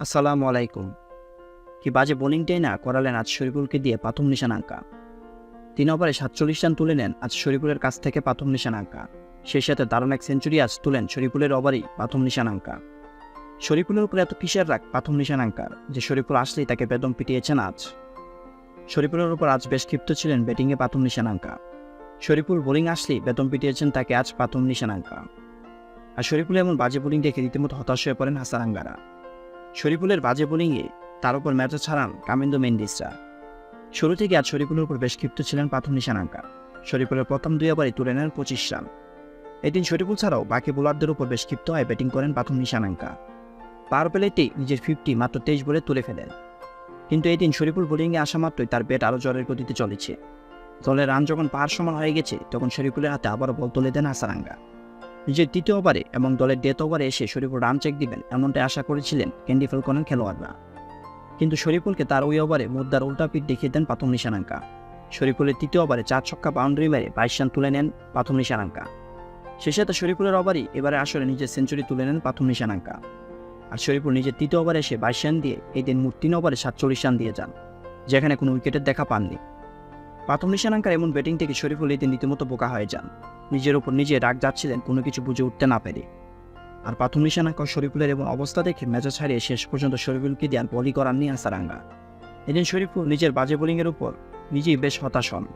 আসসালামু আলাইকুম। কি বাজে বোলিংটাই না করালেন আজ শরীফুলকে দিয়ে প্রথম নিশানাঙ্কা। তিন ওভারে সাতচল্লিশ রান তুলে নেন আজ শরীফুলের কাছ থেকে প্রথম নিশানাঙ্কা। সেই সাথে দারুণ এক সেঞ্চুরি আজ তুলেন শরীফুলের ওভারই প্রথম নিশানাঙ্কা। শরীফুলের উপরে এত কিসের রাখ প্রথম নিশানাঙ্কার? যে শরীফুল আসলেই তাকে বেদম পিটিয়েছেন আজ। শরীফুলের উপর আজ বেশ ক্ষিপ্ত ছিলেন ব্যাটিংয়ে প্রথম নিশানাঙ্কা। শরীফুল বোলিং আসলেই বেতন পিটিয়েছেন তাকে আজ প্রথম নিশানাঙ্কা। আর শরীফুল এমন বাজে বোলিং দেখে রীতিমতো হতাশ হয়ে পড়েন হাসারাঙ্গারা শরীফুলের বাজে বোলিংয়ে তার উপর ম্যাচে ছাড়ান কামিন্দো মেন্ডিসরা। শুরু থেকে আজ শরীফুলের উপর বেশ ক্ষিপ্ত ছিলেন প্রথম নিশানাঙ্কা শরীফুলের প্রথম দুই ওভারে তুলে নেন পঁচিশ রান। এদিন শরীফুল ছাড়াও বাকি বোলারদের উপর বেশ ক্ষিপ্ত হয়ে ব্যাটিং করেন প্রথম নিশানাঙ্কা পাওয়ার প্লেতেই নিজের ফিফটি মাত্র তেইশ বলে তুলে ফেলেন। কিন্তু এদিন শরীফুল বোলিংয়ে আসা মাত্রই তার ব্যাট আরও জ্বরের গতিতে চলেছে। দলের রান যখন পার সমান হয়ে গেছে, তখন শরীফুলের হাতে আবারও বল তুলে দেন হাসারাঙ্গা নিজের তৃতীয় ওভারে এবং দলের ডেথ ওভারে এসে শরীফুল রান চেক দিবেন, এমনটাই আশা করেছিলেন ক্যান্ডি ফেলকনের খেলোয়াড়রা। কিন্তু শরীফুলকে তার ওই ওভারে মুদ্রার উল্টা পিঠ দেখিয়ে দেন প্রথম নিশানাঙ্কা। শরীফুলের তৃতীয় ওভারে চার ছক্কা বাউন্ডারি মেরে বাইশ রান তুলে নেন প্রথম নিশানাঙ্কা। শেষে সাথে শরীফুলের ওভারই এবারে আসলে নিজের সেঞ্চুরি তুলে নেন প্রথম নিশানাঙ্কা। আর শরীফুল নিজের তৃতীয় ওভারে এসে বাইশ রান দিয়ে এই দিন মোট তিন ওভারে সাতচল্লিশ রান দিয়ে যান, যেখানে কোনো উইকেটের দেখা পাননি। প্রথম নিশানাঙ্কার এমন ব্যাটিং থেকে শরীফুল এই দিন রীতিমতো বোকা হয়ে যান। নিজের উপর নিজে রাগ যাচ্ছিলেন, কোনো কিছু বুঝে উঠতে না পেরে। আর প্রথম নিশানাঙ্ক শরীফুলের এবং অবস্থা দেখে ম্যাচে ছাড়িয়ে শেষ পর্যন্ত শরীফুলকে দিয়ে বলি করাননি আসারাঙ্গা এদিন শরীফুল নিজের বাজে বোলিংয়ের উপর নিজেই বেশ হতাশ হন।